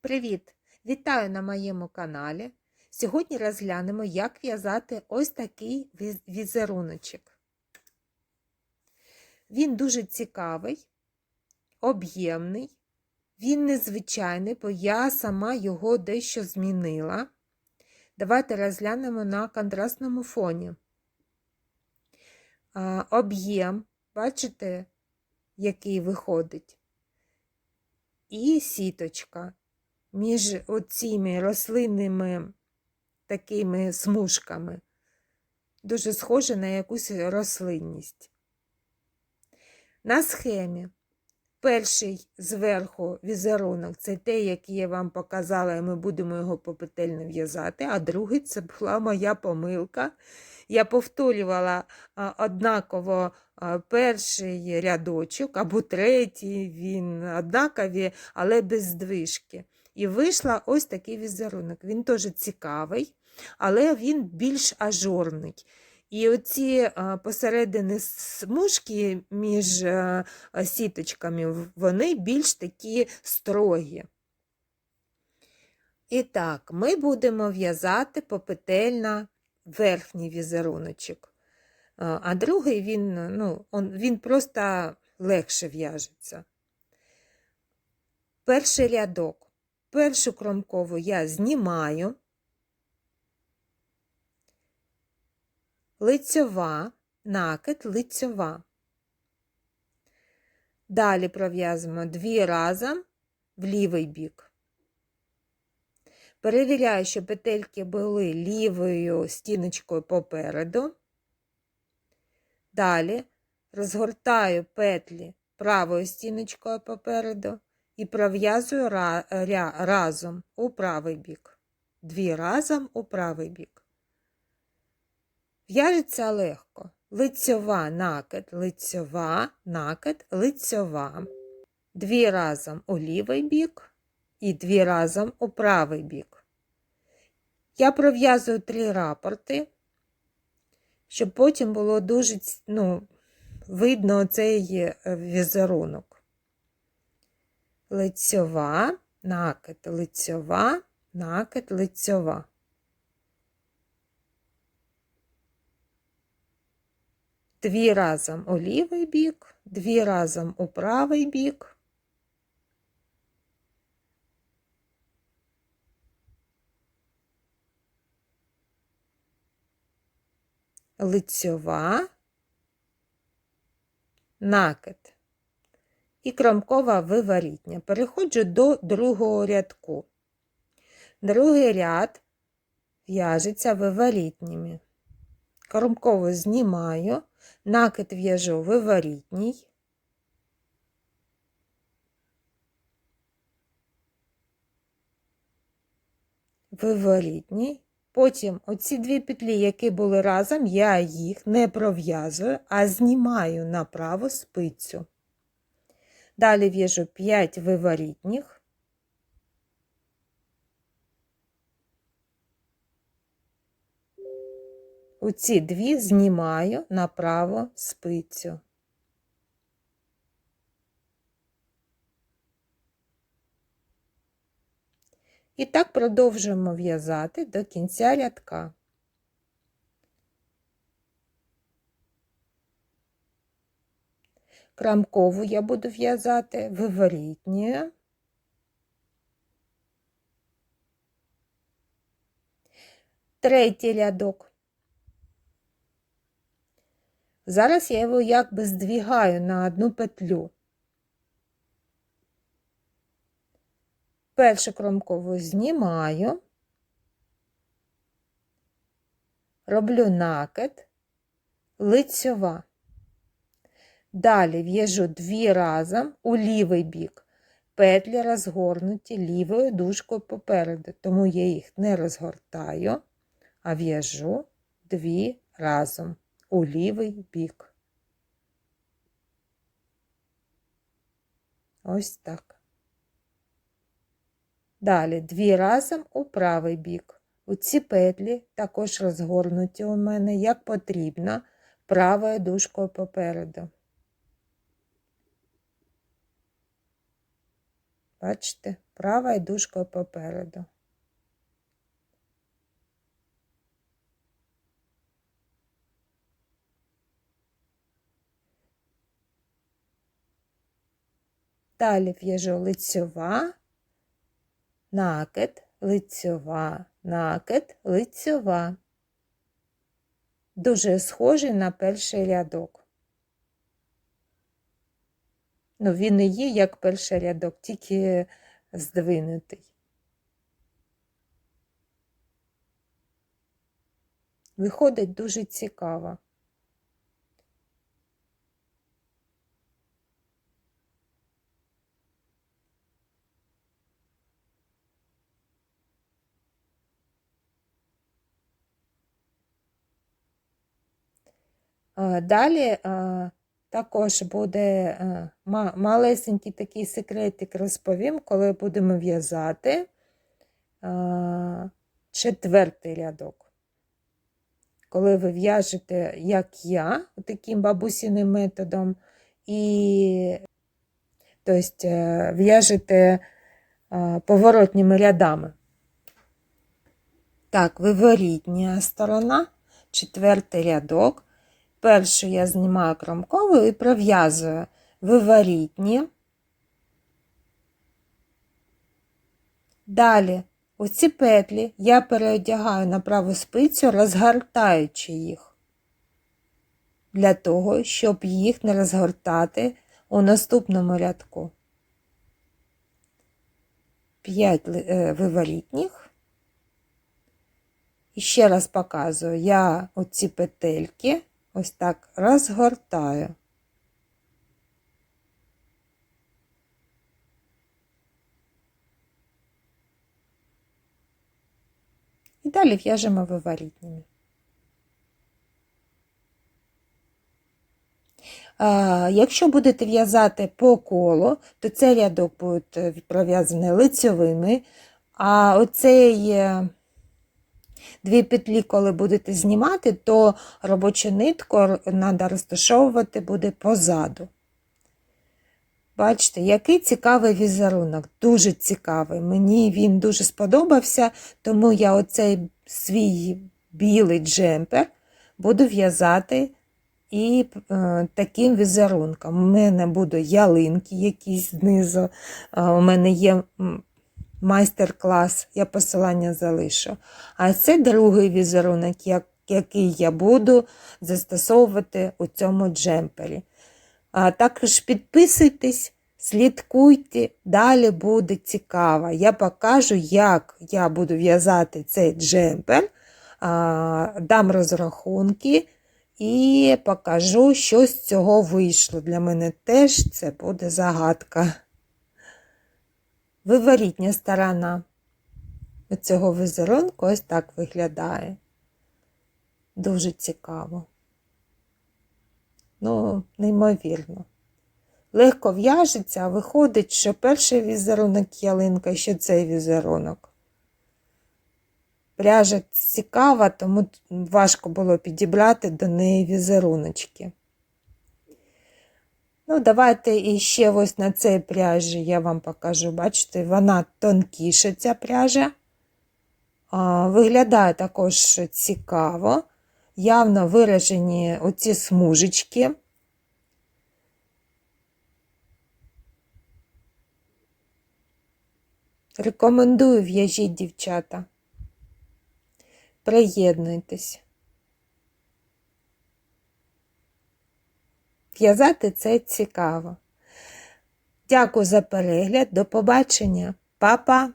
Привіт! Вітаю на моєму каналі. Сьогодні розглянемо, як в'язати ось такий віз- візеруночок. Він дуже цікавий, об'ємний, він незвичайний, бо я сама його дещо змінила. Давайте розглянемо на контрастному фоні. Об'єм, бачите, який виходить? І сіточка між оціми рослинними такими смужками. Дуже схоже на якусь рослинність. На схемі перший зверху візерунок це те, який я вам показала, і ми будемо його попетельно в'язати, а другий це була моя помилка. Я повторювала однаково перший рядочок або третій, він однакові, але без здвижки. І вийшла ось такий візерунок. Він теж цікавий, але він більш ажурний. І оці посередини смужки між сіточками, вони більш такі строгі. І так, ми будемо в'язати попетельно верхній візеруночок. А а другий він, ну, він просто легше в'яжеться. Перший рядок. Першу кромкову я знімаю, лицьова, накид, лицьова. Далі пров'язуємо дві разом в лівий бік. Перевіряю, що петельки були лівою стіночкою попереду. Далі розгортаю петлі правою стіночкою попереду і пров'язую разом у правий бік. Дві разом у правий бік. В'яжеться легко. Лицьова накид, лицьова, накид, лицьова. Дві разом у лівий бік і дві разом у правий бік. Я пров'язую три рапорти, щоб потім було дуже ну, видно цей візерунок. Лицьова, накид, лицьова, накид, лицьова. Дві разом у лівий бік, дві разом у правий бік. Лицьова, накид і кромкова виворітня. Переходжу до другого рядку. Другий ряд в'яжеться виворітніми. Кромкову знімаю, накид в'яжу виворітній. Виворітній. Потім оці дві петлі, які були разом, я їх не пров'язую, а знімаю на праву спицю. Далі в'яжу 5 виворітніх. У ці дві знімаю на праву спицю. І так продовжуємо в'язати до кінця рядка. Крамкову я буду в'язати виворітньою. Третій рядок. Зараз я його якби здвігаю на одну петлю. Першу кромкову знімаю, роблю накид, лицьова. Далі в'яжу дві разом у лівий бік. Петлі розгорнуті лівою дужкою попереду, тому я їх не розгортаю, а в'яжу дві разом у лівий бік. Ось так. Далі дві разом у правий бік. У ці петлі також розгорнуті у мене, як потрібно, правою дужкою попереду. Бачите, права і дужкою попереду. Далі в'яжу лицьова, накид, лицьова, накид, лицьова. Дуже схожий на перший рядок. Ну, він і є як перший рядок, тільки здвинутий. Виходить дуже цікаво. Далі також буде е, малесенький такий секретик розповім, коли будемо в'язати четвертий рядок. Коли ви в'яжете, як я, таким бабусіним методом, і тобто, в'яжете поворотніми рядами. Так, виворітня сторона, четвертий рядок. Першу я знімаю кромкову і пров'язую виворітні. Далі оці петлі я переодягаю на праву спицю, розгортаючи їх, для того, щоб їх не розгортати у наступному рядку. 5 е, виворітніх. І ще раз показую я оці петельки ось так розгортаю. І далі в'яжемо виворітніми. Якщо будете в'язати по колу, то цей рядок буде пров'язаний лицьовими, а оцей е, дві петлі, коли будете знімати, то робочу нитку треба розташовувати буде позаду. Бачите, який цікавий візерунок, дуже цікавий. Мені він дуже сподобався, тому я оцей свій білий джемпер буду в'язати і е, таким візерунком. У мене будуть ялинки якісь знизу, е, у мене є майстер-клас, я посилання залишу. А це другий візерунок, який я буду застосовувати у цьому джемпері. А Також підписуйтесь, слідкуйте, далі буде цікаво. Я покажу, як я буду в'язати цей джемпер, дам розрахунки. І покажу, що з цього вийшло. Для мене теж це буде загадка виворітня сторона цього візерунку ось так виглядає. Дуже цікаво. Ну, неймовірно. Легко в'яжеться, а виходить, що перший візерунок ялинка, що цей візерунок. Пряжа цікава, тому важко було підібрати до неї візеруночки. Ну, давайте іще ось на цій пряжі я вам покажу. Бачите, вона тонкіша, ця пряжа. Виглядає також цікаво, явно виражені оці смужечки. Рекомендую в'яжіть, дівчата. Приєднуйтесь. В'язати це цікаво. Дякую за перегляд. До побачення, Па-па!